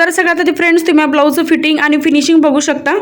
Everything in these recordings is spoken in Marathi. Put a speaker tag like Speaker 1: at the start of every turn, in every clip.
Speaker 1: तर सगळ्यात आधी फ्रेंड्स तुम्ही ब्लाऊजचं फिटिंग आणि फिनिशिंग बघू शकता.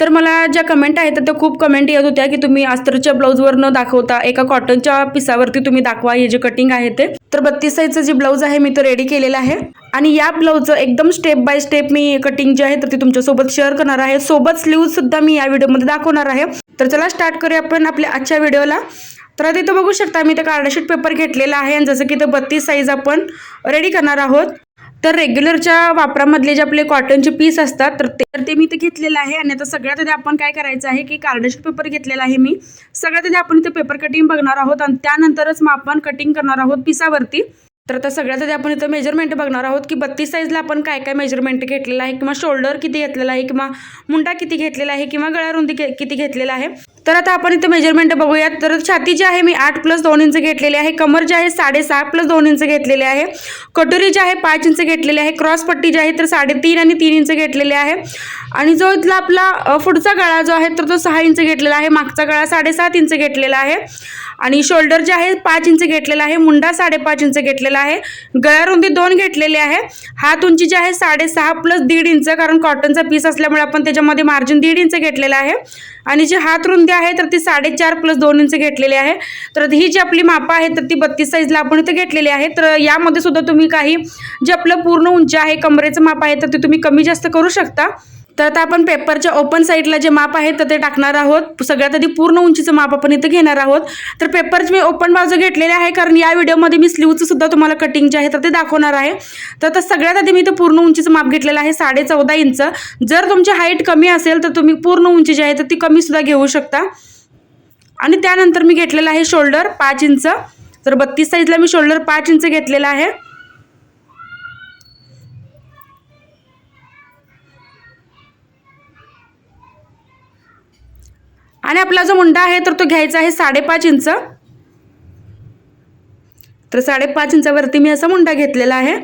Speaker 1: तर मला ज्या कमेंट आहेत त्या खूप कमेंट येत होत्या की तुम्ही अस्तरच्या ब्लाऊजवर न दाखवता एका कॉटनच्या पिसावरती तुम्ही दाखवा हे जे कटिंग आहे ते. तर बत्तीस साईजचं जे ब्लाऊज आहे मी तो रेडी केलेला आहे. आणि या ब्लाऊजचं एकदम स्टेप बाय स्टेप मी कटिंग जे आहे तर ती तुमच्यासोबत शेअर करणार आहे. सोबत स्लीव्ह सुद्धा मी या व्हिडिओमध्ये दाखवणार आहे. तर चला स्टार्ट करूया आपण आपल्या आजच्या व्हिडिओला तर आता इथं बघू शकता मी ते कार्डशीट पेपर घेतलेला आहे. आणि जसं की ते बत्तीस साईज आपण रेडी करणार आहोत. तर रेग्युलरच्या वापरामधले जे आपले कॉटनचे पीस असतात तर ते तर ते मी इथे घेतलेलं आहे आणि आता सगळ्यात आधी आपण काय करायचं आहे की कार्डशीट पेपर घेतलेला आहे मी. सगळ्यात आधी आपण इथे पेपर कटिंग बघणार आहोत आणि त्यानंतरच मग आपण कटिंग करणार आहोत पिसावरती. तर आता सगळ्यात आधी आपण इथं मेजरमेंट बघणार आहोत की बत्तीस साईजला आपण काय काय मेजरमेंट घेतलेलं आहे किंवा शोल्डर किती घेतलेला आहे किंवा मुंडा किती घेतलेला आहे किंवा गळा रुंदी किती घेतलेला आहे. तर आता आपण इथं मेजरमेंट बघूयात. तर छाती जी आहे मी आठ प्लस दोन इंच घेतलेली आहे. कमर जे आहे साडेसहा प्लस दोन इंच घेतलेले आहे. कटोरी जी आहे पाच इंच घेतलेली आहे. क्रॉस पट्टी जी आहे तर साडेतीन आणि तीन इंच घेतलेले आहे. आणि जो इथला आपला पुढचा गळा जो आहे तर तो सहा इंच घेतलेला आहे. मागचा गळा साडेसात इंच घेतलेला आहे. आणि शोल्डर जे आहे पाच इंच घेतलेला आहे मुंडा साडेपाच इंच घेतलेला आहे गळ्या रुंदी दोन घेतलेली आहे. हात उंची जी आहे साडेसहा प्लस दीड इंच कारण कॉटनचा पीस असल्यामुळे आपण त्याच्यामध्ये मार्जिन दीड इंच घेतलेलं आहे. आणि जी हात रुंदी आहे तर ती साडेचार प्लस दोन इंच घेतलेली आहे. तर ही जी आपली मापं आहे तर ती बत्तीस साईजला आपण इथे घेतलेली आहे. तर यामध्ये सुद्धा तुम्ही काही जे आपलं पूर्ण उंची आहे कमरेचं माप आहे तर ते तुम्ही कमी जास्त करू शकता. तर आता आपण पेपरच्या ओपन साईडला जे माप आहे तर ते टाकणार आहोत. सगळ्यात आधी पूर्ण उंचीचं माप आपण इथं घेणार आहोत. तर पेपरची मी ओपन बाजू घेतलेले आहे कारण या व्हिडिओमध्ये मी स्लीवचं सुद्धा तुम्हाला कटिंग जे आहे तर ते दाखवणार आहे. तर आता सगळ्यात आधी मी इथं पूर्ण उंचीचं माप घेतलेलं आहे साडे चौदा इंच. जर तुमची हाईट कमी असेल तर तुम्ही पूर्ण उंची जी आहे तर ती कमी सुद्धा घेऊ शकता. आणि त्यानंतर मी घेतलेलं आहे शोल्डर पाच इंच. तर बत्तीस साईजला मी शोल्डर पाच इंच घेतलेला आहे. आणि आपला जो मुंडा आहे तर तो घ्यायचा आहे साडेपाच इंच. तर साडेपाच इंचावरती मी असा मुंडा घेतलेला आहे.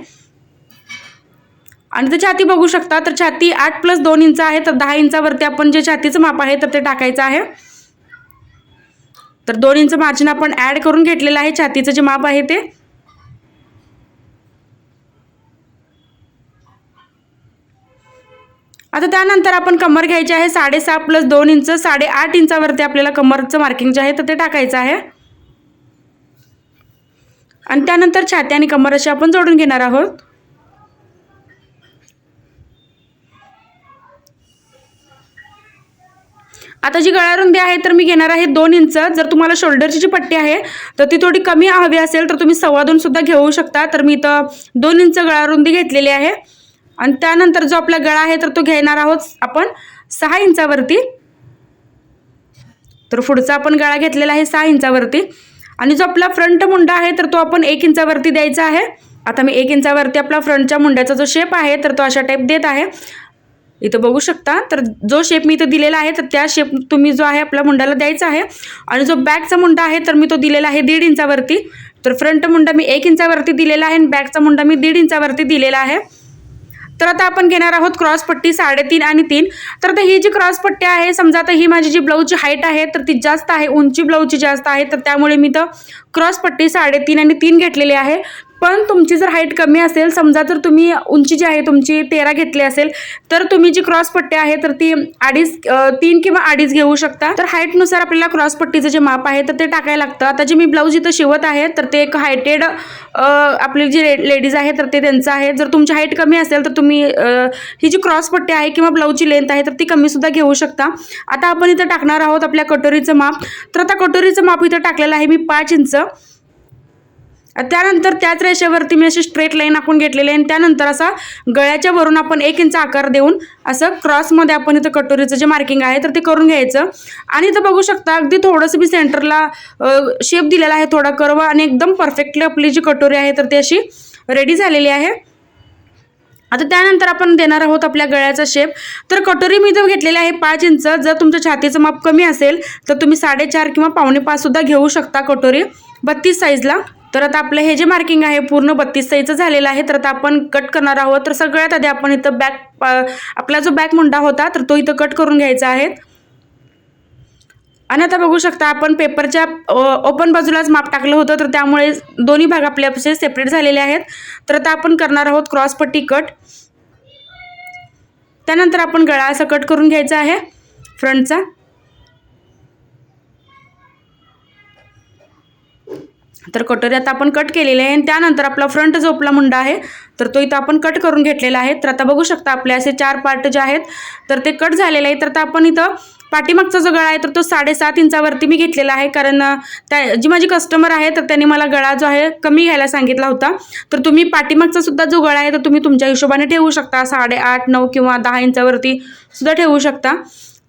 Speaker 1: आणि ते छाती बघू शकता तर छाती आठ प्लस दोन इंच आहे तर दहा इंचावरती आपण जे छातीचं माप आहे तर ते टाकायचं आहे. तर दोन इंच मार्जिन आपण ॲड करून घेतलेलं आहे छातीचं जे माप आहे ते. आता त्यानंतर आपण कमर घ्यायची आहे. साडेसहा प्लस दोन इंच साडेआठ इंचावरती आपल्याला कमरचं मार्किंग जे आहे तर ते टाकायचं आहे. आणि त्यानंतर छाती आणि कमर अशी आपण जोडून घेणार आहोत. आता जी गळारुंदी आहे तर मी घेणार आहे दोन इंच. जर तुम्हाला शोल्डरची जी पट्टी आहे तर ती थोडी कमी हवी असेल तर तुम्ही सव्वा दोन सुद्धा घेऊ शकता. तर मी इथं दोन इंच गळारुंदी घेतलेली आहे. आणि त्यानंतर जो आपला गळा आहे तर तो घेणार आहोत आपण सहा इंचावरती. तर पुढचा आपण गळा घेतलेला आहे सहा इंचावरती. आणि जो आपला फ्रंट मुंडा आहे तर तो आपण एक इंचावरती द्यायचा आहे. आता मी एक इंचावरती आपला फ्रंटच्या मुंड्याचा जो शेप आहे तर तो अशा टाईप देत आहे. इथं बघू शकता तर जो शेप मी इथं दिलेला आहे तर त्या शेप तुम्ही जो आहे आपल्या मुंड्याला द्यायचा आहे. आणि जो बॅकचा मुंडा आहे तर मी तो दिलेला आहे दीड इंचावरती. तर फ्रंट मुंडा मी एक इंचावरती दिलेला आहे आणि बॅकचा मुंडा मी दीड इंचावरती दिलेला आहे. तर आता आपण घेणार आहोत क्रॉस पट्टी साडेतीन आणि तीन. तर आता ही जी क्रॉस पट्टी आहे समजा आता ही माझी जी ब्लाऊजची हाईट आहे तर ती जास्त आहे उंची ब्लाऊजची जास्त आहे तर त्यामुळे मी तर क्रॉस पट्टी साडेतीन आणि तीन घेतलेली आहे. पण तुमची जर हाईट कमी असेल समजा जर तुम्ही उंची जी आहे तुमची तेरा घेतली असेल तर तुम्ही जी क्रॉस पट्टी आहे तर ती अडीच तीन किंवा अडीच घेऊ शकता. तर हाईटनुसार आपल्याला क्रॉस पट्टीचं जे माप आहे तर ते टाकायला लागतं. आता जे मी ब्लाऊज इथं शिवत आहे तर ते एक हायटेड आपली जी लेडीज आहे तर ते त्यांचं आहे. जर तुमची हाईट कमी असेल तर तुम्ही ही जी क्रॉस पट्टी आहे किंवा ब्लाऊजची लेंथ आहे तर ती कमी सुद्धा घेऊ शकता. आता आपण इथं टाकणार आहोत आपल्या कटोरीचं माप. तर आता कटोरीचं माप इथं टाकलेलं आहे मी पाच इंच. त्यानंतर त्याच रेषेवरती मी अशी स्ट्रेट लाईन आपण घेतलेली आहे. आणि त्यानंतर असा गळ्याच्या वरून आपण एक इंच आकार देऊन असं क्रॉसमध्ये आपण इथं कटोरीचं जे मार्किंग आहे तर ते करून घ्यायचं. आणि इथं बघू शकता अगदी थोडंसं मी सेंटरला शेप दिलेला आहे थोडा कर्व आणि एकदम परफेक्टली आपली जी कटोरी आहे तर ती अशी रेडी झालेली आहे. आता त्यानंतर आपण देणार आहोत आपल्या गळ्याचा शेप तर कटोरी मी इथं घेतलेली आहे पाच इंच. जर तुमच्या छातीचं माप कमी असेल तर तुम्ही साडेचार किंवा पावणे पाचसुद्धा घेऊ शकता कटोरी. बत्तीस साईजला तर आता आपलं हे जे मार्किंग आहे पूर्ण बत्तीस साईजचं झालेलं आहे. तर आता आपण कट करणार आहोत. तर सगळ्यात आधी आपण इथं बॅक आपला जो बॅक मुंडा होता तर तो इथं कट करून घ्यायचा आहे. आणि आता बघू शकता आपण पेपरच्या ओपन बाजूलाच माप टाकलं होतं. तर त्यामुळे दोन्ही भाग आपले असे सेपरेट झालेले आहेत. तर आता आपण करणार आहोत क्रॉसपट्टी कट त्यानंतर आपण गळा असा कट करून घ्यायचा आहे फ्रंटचा तर कटोरी आता आपण कट केलेली आहे. आणि त्यानंतर आपला फ्रंट जो आपला मुंडा आहे. तर तो इथं आपण कट करून घेतलेला आहे. तर आता बघू शकता आपले असे चार पार्ट जे आहेत. तर ते कट झालेले आहे. तर आता आपण इथं पाठीमागचा जो गळा आहे तर तो साडेसात इंचावरती मी घेतलेला आहे. कारण त्या जी माझी कस्टमर आहे तर त्यांनी मला गळा जो आहे कमी घ्यायला सांगितला होता. तर तुम्ही पाठीमागचा सुद्धा जो गळा आहे तर तुम्ही तुमच्या हिशोबाने ठेवू शकता. साडेआठ नऊ किंवा दहा इंचावरती सुद्धा ठेवू शकता.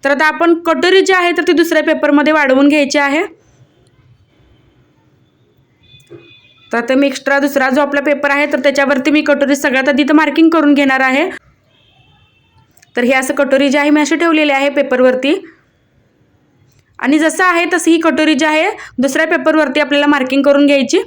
Speaker 1: तर आता आपण कटोरी जी आहे तर ती दुसऱ्या पेपरमध्ये वाढवून घ्यायची आहे. तर आता मी एक्स्ट्रा दुसरा जो आपला पेपर आहे तर त्याच्यावरती मी कटोरी सगळ्यात आधी तर मार्किंग करून घेणार आहे. तर हे असं कटोरी जी आहे मी अशी ठेवलेली आहे पेपरवरती आणि जसं आहे तसं ही कटोरी जी आहे दुसऱ्या पेपरवरती आपल्याला मार्किंग करून घ्यायची.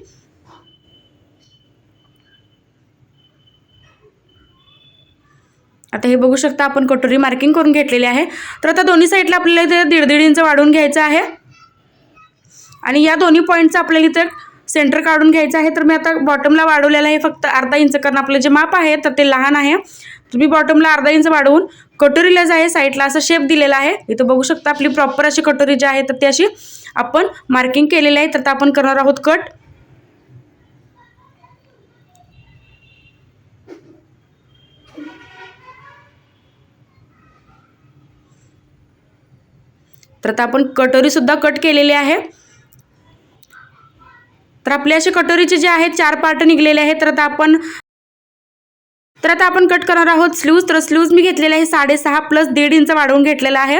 Speaker 1: आता हे बघू शकता आपण कटोरी मार्किंग करून घेतलेली आहे. तर आता दोन्ही साईडला आपल्याला इथे दीड दीड इंच वाढवून घ्यायचं आहे. आणि या दोन्ही पॉईंटचं आपल्याला इथे सेंटर काढून घ्यायचं आहे. तर मी आता बॉटमला वाढवलेलं आहे. फक्त अर्धा इंच कारण आपलं जे माप आहे तर ते लहान आहे. तुम्ही बॉटमला अर्धा इंच वाढवून कटोरीला जे आहे साईडला असा शेप दिलेला आहे. इथं बघू शकता आपली प्रॉपर अशी कटोरी जी आहे तर ती अशी आपण मार्किंग केलेली आहे. तर आपण करणार आहोत कट तर आता आपण कटोरीसुद्धा कट केलेली आहे. तर आपले असे कटोरीचे जे आहेत चार पार्ट निघलेले आहेत. तर आता आपण तर आता आपण कट करणार आहोत स्लूज. तर स्लूज मी घेतलेले आहे साडेसहा प्लस दीड इंच वाढवून घेतलेला आहे.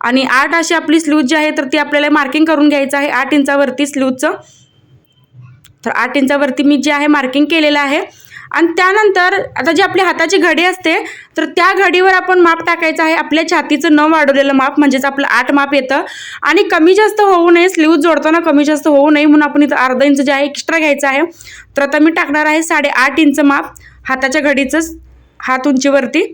Speaker 1: आणि आठ अशी आपली स्लूज जी आहे तर ती आपल्याला मार्किंग करून घ्यायचं आहे. आठ इंचावरती स्लूजचं. तर आठ इंचावरती मी जे आहे मार्किंग केलेलं आहे. आणि त्यानंतर आता जी आपली हाताची घडी असते तर त्या घडीवर आपण माप टाकायचं आहे. आपल्या छातीचं न वाढवलेलं माप म्हणजेच आपलं आठ माप येतं. आणि कमी जास्त होऊ नये स्लीव जोडताना कमी जास्त होऊ नये म्हणून आपण इथं अर्धा इंच जे आहे एक्स्ट्रा घ्यायचं आहे. तर आता मी टाकणार आहे साडेआठ इंच माप हाताच्या घडीचंच हात उंचीवरती.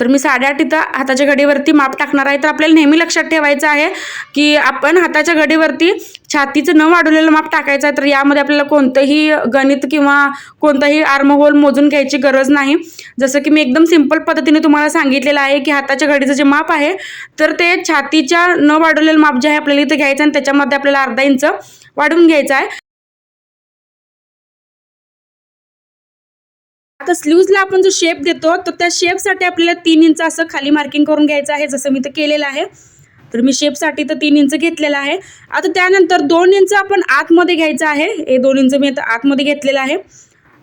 Speaker 1: तर मी साडेआठ इथं हाताच्या घडीवरती माप टाकणार आहे. तर आपल्याला नेहमी लक्षात ठेवायचं आहे की आपण हाताच्या घडीवरती छातीचं न वाढवलेलं माप टाकायचं आहे तर यामध्ये आपल्याला कोणतंही गणित किंवा कोणताही आर्महोल मोजून घ्यायची गरज नाही. जसं की मी एकदम सिंपल पद्धतीने तुम्हाला सांगितलेलं आहे की हाताच्या घडीचं जे माप आहे तर ते छातीच्या न वाढवलेलं माप जे आहे आपल्याला इथे घ्यायचं आणि त्याच्यामध्ये आपल्याला अर्धा इंच वाढवून घ्यायचं आहे. आता स्लीव्जला आपण जो शेप देतो तर त्या शेपसाठी आपल्याला तीन इंच असं खाली मार्किंग करून घ्यायचं आहे जसं मी तर केलेलं आहे. तर मी शेपसाठी तर तीन इंच घेतलेलं आहे. आता त्यानंतर दोन इंच आपण आतमध्ये घ्यायचं आहे. हे दोन इंच मी आता आतमध्ये घेतलेलं आहे.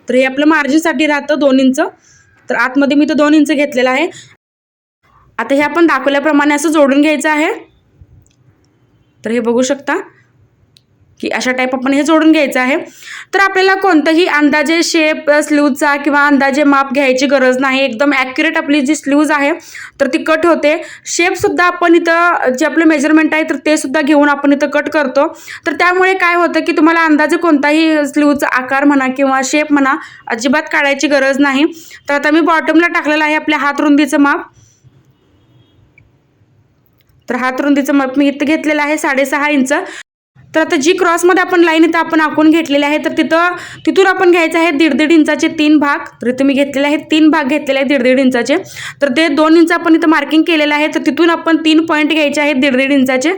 Speaker 1: तर हे आपलं मार्जिनसाठी राहतं दोन इंच तर आतमध्ये मी तर दोन इंच घेतलेलं आहे. आता हे आपण दाखवल्याप्रमाणे असं जोडून घ्यायचं आहे. तर हे बघू शकता. की अशा टाईप आपण हे जोडून घ्यायचं आहे. तर आपल्याला कोणतंही अंदाजे शेप स्लीवचा किंवा अंदाजे माप घ्यायची गरज नाही. एकदम ॲक्युरेट आपली जी स्लीव्ज आहे तर ती कट होते. शेपसुद्धा आपण इथं जे आपलं मेजरमेंट आहे तर ते सुद्धा घेऊन आपण इथं कट करतो. तर त्यामुळे काय होतं की तुम्हाला अंदाजे कोणताही स्लीवचा आकार म्हणा किंवा शेप म्हणा अजिबात काढायची गरज नाही. तर आता मी बॉटमला टाकलेलं आहे आपल्या हात रुंदीचं माप. तर हात रुंदीचं माप मी इथं घेतलेलं आहे साडेसहा इंच. तर आता जी क्रॉसमध्ये आपण लाईन इथं आपण आखून घेतलेली आहे तर तिथं तिथून आपण घ्यायचं आहे दीड दीड इंचाचे तीन भाग. तर इथं मी घेतलेले आहेत तीन भाग घेतलेले आहेत दीड दीड इंचाचे. तर ते दोन इंच आपण इथं मार्किंग केलेलं आहे तर तिथून आपण तीन पॉईंट घ्यायचे आहेत दीड दीड इंचाचे.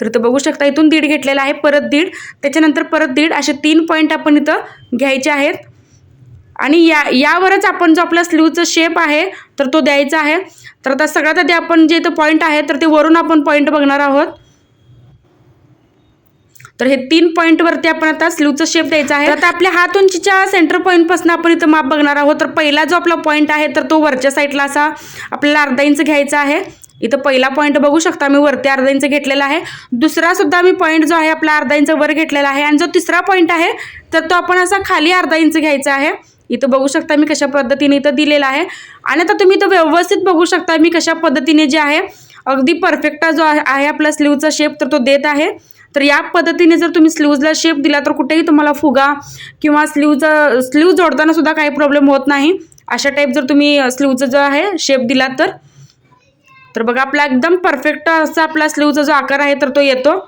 Speaker 1: तर इथं बघू शकता इथून दीड घेतलेला आहे परत दीड. त्याच्यानंतर परत दीड असे तीन पॉईंट आपण इथं घ्यायचे आहेत. आणि या यावरच आपण जो आपला स्लीवचा शेप आहे तर तो द्यायचा आहे. तर आता सगळ्यात आधी आपण जे इथं पॉईंट आहे तर ते वरून आपण पॉईंट बघणार आहोत. तर हे तीन पॉईंटवरती आपण आता स्लीवचं शेप द्यायचा आहे. तर आता आपल्या हात उंचीच्या सेंटर पॉईंटपासून आपण इथं माप बघणार आहोत. तर पहिला जो आपला पॉईंट आहे तर तो वरच्या साईडला असा आपल्याला अर्धा इंच घ्यायचा आहे. इथं पहिला पॉईंट बघू शकता मी वरती अर्धा इंच घेतलेला आहे. दुसरा सुद्धा मी पॉईंट जो आहे आपला अर्धा इंच वर घेतलेला आहे. आणि जो तिसरा पॉईंट आहे तर तो आपण असा खाली अर्धा इंच घ्यायचा आहे. इथं बघू शकता मी कशा पद्धतीने इथं दिलेला आहे. आणि आता तुम्ही इथं व्यवस्थित बघू शकता मी कशा पद्धतीने जे आहे अगदी परफेक्ट जो आहे आहे आपला स्लीवचा शेप तर तो देत आहे. तर या पद्धतीने जर तुम्ही स्लीवजला शेप दिला तर कुठेही तुम्हाला फुगा किंवा स्लीवचा स्लीव जोडताना सुद्धा काही प्रॉब्लेम होत नाही. अशा टाईप जर तुम्ही स्लीवचा जो आहे शेप दिला तर. तर बघा आपला एकदम परफेक्ट असा आपला स्लीवचा जो आकार आहे तर तो येतो.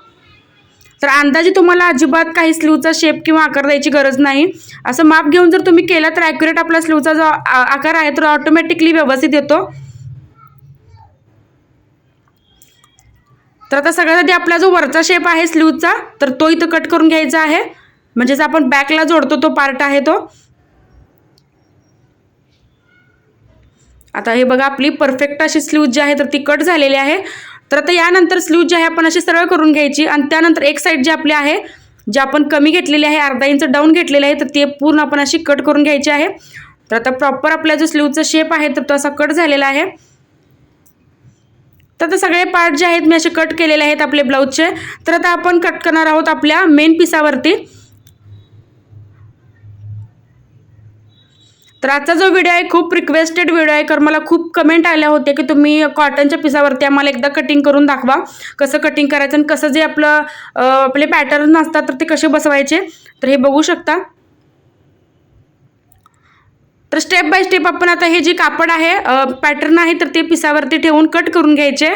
Speaker 1: तर अंदाजे तुम्हाला अजिबात काही स्लीवचा शेप किंवा आकार द्यायची गरज नाही. असं माप घेऊन जर तुम्ही केला तर ॲक्युरेट आपला स्लीवचा जो आकार आहे तो ऑटोमॅटिकली व्यवस्थित येतो. तर आता सगळ्यात आधी आपला जो वरचा शेप आहे स्लीवचा तर तो इथं कट करून घ्यायचा आहे. म्हणजेच आपण बॅकला जोडतो तो पार्ट आहे तो. आता हे बघा आपली परफेक्ट अशी स्लीव जी आहे तर ती कट झालेली आहे. तर आता यानंतर स्लीव जी आहे आपण अशी सरळ करून घ्यायची. आणि त्यानंतर एक साईड जी आपली आहे जी आपण कमी घेतलेली आहे अर्धा इंच डाऊन घेतलेली आहे तर ते पूर्ण आपण अशी कट करून घ्यायची आहे. तर आता प्रॉपर आपला जो स्लीवचा शेप आहे तर तो असा कट झालेला आहे. तर आता सगळे पार्ट जे आहेत मी असे कट केलेले आहेत आपले ब्लाऊजचे तर आता आपण कट करणार आहोत आपल्या मेन पिसावरती तर आजचा जो व्हिडिओ आहे खूप रिक्वेस्टेड व्हिडिओ आहे. कारण मला खूप कमेंट आल्या होत्या की तुम्ही कॉटनच्या पिसावरती आम्हाला एकदा कटिंग करून दाखवा. कसं कटिंग करायचं आणि कसं जे आपलं आपले पॅटर्न असतात तर ते कसे बसवायचे. तर हे बघू शकता. तर स्टेप बाय स्टेप आपण आता हे जे कापड आहे पॅटर्न आहे तर ते पिसावरती ठेवून कट करून घ्यायचे.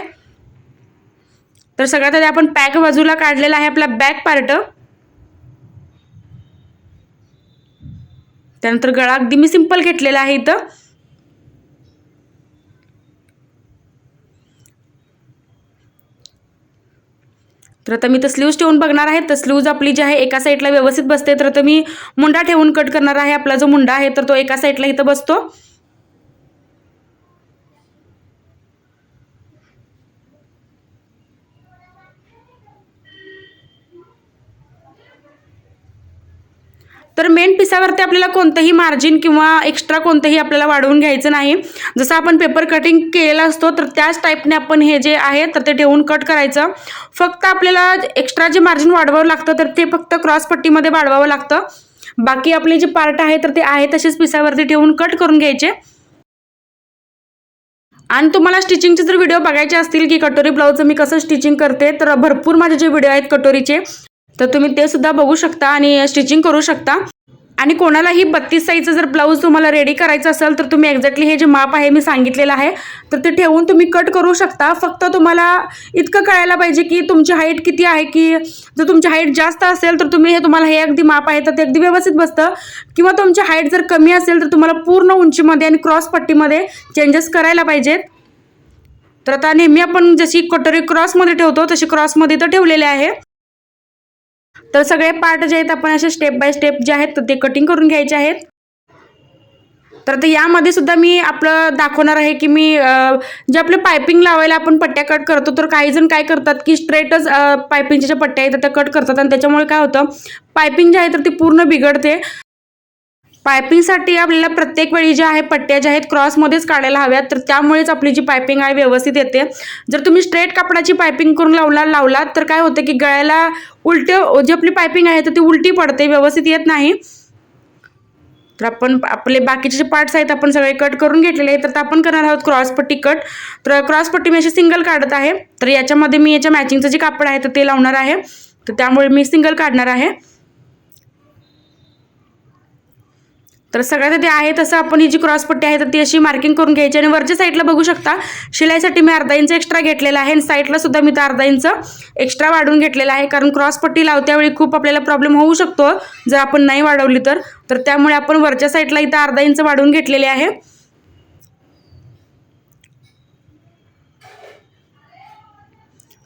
Speaker 1: तर सगळ्यात आधी आपण पॅक बाजूला काढलेला आहे आपला बॅक पार्ट त्यानंतर गळा अगदी मी सिंपल घेतलेला आहे इथं. तर आता मी तर स्लीव्ज ठेवून बघणार आहे. तर स्लीव्ज आपली जी आहे एका साईडला व्यवस्थित बसते. तर आता मी मुंडा ठेवून कट करणार आहे. आपला जो मुंडा आहे तर तो एका साईडला इथं बसतो. तर मेन पिसावरती आपल्याला कोणतंही मार्जिन किंवा एक्स्ट्रा कोणतंही आपल्याला वाढवून घ्यायचं नाही. जसं आपण पेपर कटिंग केलेला असतो तर त्याच टाईपने आपण हे जे आहे तर ते ठेवून कट करायचं. फक्त आपल्याला एक्स्ट्रा जे मार्जिन वाढवावं लागतं तर ते फक्त क्रॉस पट्टीमध्ये वाढवावं लागतं. बाकी आपले जे पार्ट आहे तर ते आहे तसेच पिसावरती ठेवून कट करून घ्यायचे. आणि तुम्हाला स्टिचिंगचे जर व्हिडिओ बघायचे असतील की कटोरी ब्लाऊजचं मी कसं स्टिचिंग करते तर भरपूर माझे जे व्हिडिओ आहेत कटोरीचे तर तुम्ही ते सुद्धा बघू शकता आणि स्टिचिंग करू शकता. आणि कोणालाही बत्तीस साईजचं जर ब्लाऊज तुम्हाला रेडी करायचं असेल तर तुम्ही एक्झॅक्टली हे जे माप आहे मी सांगितलेलं आहे तर ते ठेवून तुम्ही कट करू शकता. फक्त तुम्हाला इतकं कळायला पाहिजे की तुमची हाईट किती आहे की जर तुमची हाईट जास्त असेल तर तुम्ही हे तुम्हाला हे अगदी माप आहे तर ते अगदी व्यवस्थित बसतं. किंवा तुमची हाईट जर कमी असेल तर तुम्हाला पूर्ण उंचीमध्ये आणि क्रॉस पट्टीमध्ये चेंजेस करायला पाहिजेत. तर आता नेहमी आपण जशी कटोरी क्रॉसमध्ये ठेवतो तशी क्रॉसमध्ये तर ठेवलेले आहे. तर सगळे पार्ट जे आहेत आपण असे स्टेप बाय स्टेप जे आहेत तर ते कटिंग करून घ्यायचे आहेत. तर ते यामध्ये सुद्धा मी आपलं दाखवणार आहे की मी जे आपले पायपिंग लावायला आपण पट्ट्या कट करतो तर काही जण काय करतात की स्ट्रेटच पायपिंगच्या ज्या पट्ट्या आहेत त्या कट करतात. आणि त्याच्यामुळे काय होतं पायपिंग जे आहे तर ती पूर्ण बिघडते. पायपिंगसाठी आपल्याला प्रत्येक वेळी ज्या आहे पट्ट्या ज्या आहेत क्रॉसमध्येच काढायला हव्यात. तर त्यामुळेच आपली जी पायपिंग आहे व्यवस्थित येते. जर तुम्ही स्ट्रेट कापडाची पायपिंग करून लावला लावलात तर काय होतं की गळ्याला उलट जी आपली पायपिंग आहे तर ती उलटी पडते व्यवस्थित येत नाही. तर आपण आपले बाकीचे जे पार्ट्स आहेत आपण सगळे कट करून घेतलेले आहेत. तर आता आपण करणार आहोत क्रॉसपट्टी कट. तर क्रॉसपट्टी मी अशी सिंगल काढत आहे. तर याच्यामध्ये मी याच्या मॅचिंगचं जे कापड आहे तर ते लावणार आहे. तर त्यामुळे मी सिंगल काढणार आहे. तर सगळ्यात आधी आहे तसं आपण ही जी क्रॉसपट्टी आहे तर ती अशी मार्किंग करून घ्यायची आणि वरच्या साईडला बघू शकता शिलाईसाठी मी अर्धा इंच एक्स्ट्रा घेतलेला आहे आणि साईडला सुद्धा मी तर अर्धा इंच एक्स्ट्रा वाढवून घेतलेला आहे. कारण क्रॉसपट्टी लावत्यावेळी खूप आपल्याला प्रॉब्लेम होऊ शकतो जर आपण नाही वाढवली तर. तर त्यामुळे आपण वरच्या साईडला इथं अर्धा इंच वाढवून घेतलेले आहे.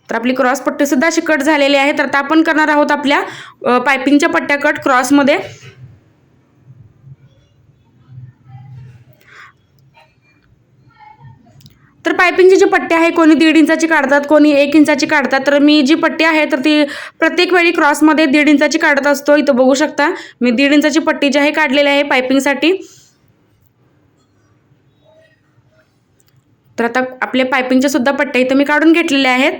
Speaker 1: तर आपली क्रॉस पट्टी अशी कट झालेली आहे. तर आता आपण करणार आहोत आपल्या पायपिंगच्या पट्ट्या कट क्रॉसमध्ये तर पायपिंगची जी पट्टी आहे कोणी दीड इंचाची काढतात कोणी एक इंचाची काढतात तर मी जी पट्टी आहे तर ती प्रत्येक वेळी क्रॉसमध्ये दीड इंचाची काढत असतो. इथं बघू शकता मी दीड इंचाची पट्टी जी आहे काढलेली आहे पायपिंगसाठी. तर आता आपल्या पायपिंगच्या सुद्धा पट्ट्या इथं मी काढून घेतलेल्या आहेत.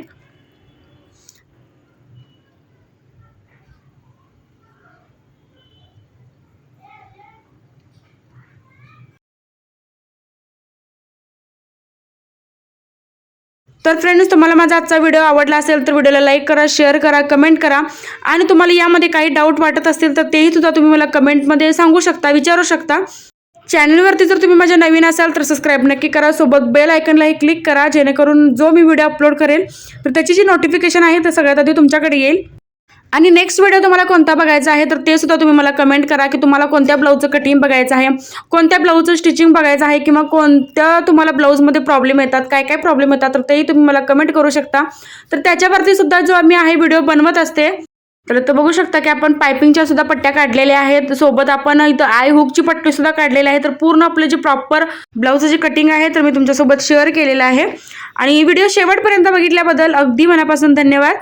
Speaker 1: तर फ्रेंड्स तुम्हाला माझा आजचा व्हिडिओ आवडला असेल तर व्हिडिओला लाईक करा शेअर करा कमेंट करा. आणि तुम्हाला यामध्ये काही डाऊट वाटत असतील तर तेही सुद्धा तुम्ही मला कमेंटमध्ये सांगू शकता विचारू शकता. चॅनलवरती जर तुम्ही माझ्या नवीन असाल तर सबस्क्राईब नक्की करा. सोबत बेल आयकनलाही क्लिक करा जेणेकरून जो मी व्हिडिओ अपलोड करेल तर त्याची जी नोटिफिकेशन आहे ते सगळ्यात आधी तुमच्याकडे येईल. आणि नेक्स्ट व्हिडिओ तुम्हाला कोणता बघायचा आहे तर ते सुद्धा तुम्ही मला कमेंट करा की तुम्हाला कोणत्या ब्लाऊजचं कटिंग बघायचं आहे कोणत्या ब्लाऊजचं स्टिचिंग बघायचं आहे किंवा कोणत्या तुम्हाला ब्लाऊजमध्ये प्रॉब्लेम येतात काय काय प्रॉब्लेम येतात तर तेही तुम्ही मला कमेंट करू शकता. तर त्याच्यावरती सुद्धा जो आम्ही आहे व्हिडिओ बनवत असते तर तो बघू शकता की आपण पायपिंगच्या सुद्धा पट्ट्या काढलेल्या आहेत सोबत आपण इथं आय हुकची पट्टी सुद्धा काढलेली आहे तर पूर्ण आपलं जे प्रॉपर ब्लाऊजचं जे कटिंग आहे तर मी तुमच्यासोबत शेअर केलेलं आहे. आणि व्हिडिओ शेवटपर्यंत बघितल्याबद्दल अगदी मनापासून धन्यवाद.